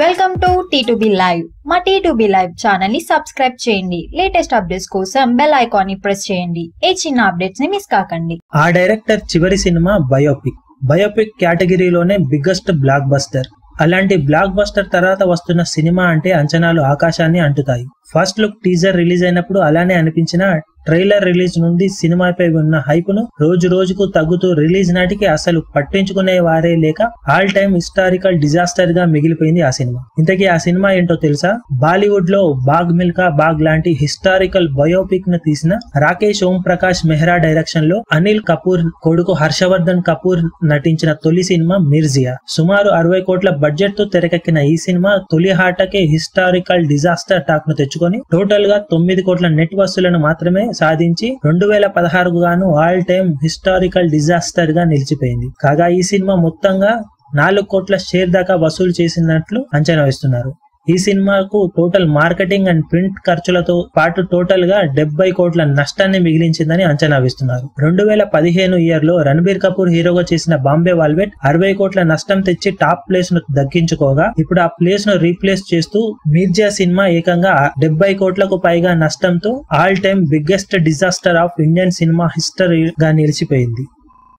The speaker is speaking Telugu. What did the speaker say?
వెల్కమ్ టు టీ లైవ్ మా టీ లైవ్ ఛానల్ని సబ్స్క్రైబ్ చేయండి. లేటెస్ట్ అప్డేట్స్ కోసం బెల్ ఐకాన్ని ప్రెస్ చేయండి. ఏ చిన్న అప్డేట్స్ని మిస్ కాకండి. ఆ డైరెక్టర్ చివరి సినిమా బయోపిక్ బయోపిక్ కేటగిరీలోనే బిగ్గెస్ట్ బ్లాక్ బస్టర్ అలాంటి బ్లాక్ బస్టర్ తర్వాత వస్తున్న సినిమా అంటే అంచనాలు ఆకాశాన్ని అంటుతాయి. ఫస్ట్ లుక్ టీజర్ రిలీజ్ అయినప్పుడు అలానే అనిపించిన ట్రైలర్ రిలీజ్ నుండి సినిమాపై ఉన్న హైప్ను రోజు రోజుకు తగ్గుతూ రిలీజ్ నాటికి అసలు పట్టించుకునే వారే లేక ఆల్ టైమ్ హిస్టారికల్ డిజాస్టర్గా మిగిలిపోయింది ఆ సినిమా. ఇంతకీ ఆ సినిమా ఏంటో తెలుసా? బాలీవుడ్లో బాగ్ మిల్కా బాగ్ లాంటి హిస్టారికల్ బయోపిక్ను తీసిన రాకేష్ ఓం ప్రకాష్ మెహ్రా డైరెక్షన్లో అనిల్ కపూర్ కొడుకు హర్షవర్ధన్ కపూర్ నటించిన తొలి సినిమా మిర్జియా. సుమారు అరవై కోట్ల బడ్జెట్తో తెరకెక్కిన ఈ సినిమా తొలి హాటకే హిస్టారికల్ డిజాస్టర్ టాక్ను తెచ్చుకొని టోటల్గా తొమ్మిది కోట్ల నెట్ వసూలను మాత్రమే సాధించి రెండు వేల పదహారుకు గాను ఆల్ టైమ్ హిస్టారికల్ డిజాస్టర్గా నిలిచిపోయింది. కాగా ఈ సినిమా మొత్తంగా నాలుగు కోట్ల షేర్ దాకా వసూలు చేసినట్లు అంచనా వేస్తున్నారు. ఈ సినిమాకు టోటల్ మార్కెటింగ్ అండ్ ప్రింట్ ఖర్చులతో పాటు టోటల్గా డెబ్బై కోట్ల నష్టాన్ని మిగిలించిందని అంచనా వేస్తున్నారు. రెండు వేల పదిహేను ఇయర్లో రణబీర్ కపూర్ హీరోగా చేసిన బాంబే వాల్వెట్ అరవై కోట్ల నష్టం తెచ్చి టాప్ ప్లేస్ను దక్కించుకోగా ఇప్పుడు ఆ ప్లేస్ను రీప్లేస్ చేస్తూ మీర్జా సినిమా ఏకంగా డెబ్బై కోట్లకు పైగా నష్టంతో all time biggest disaster of Indian cinema హిస్టరీగా నిలిచిపోయింది.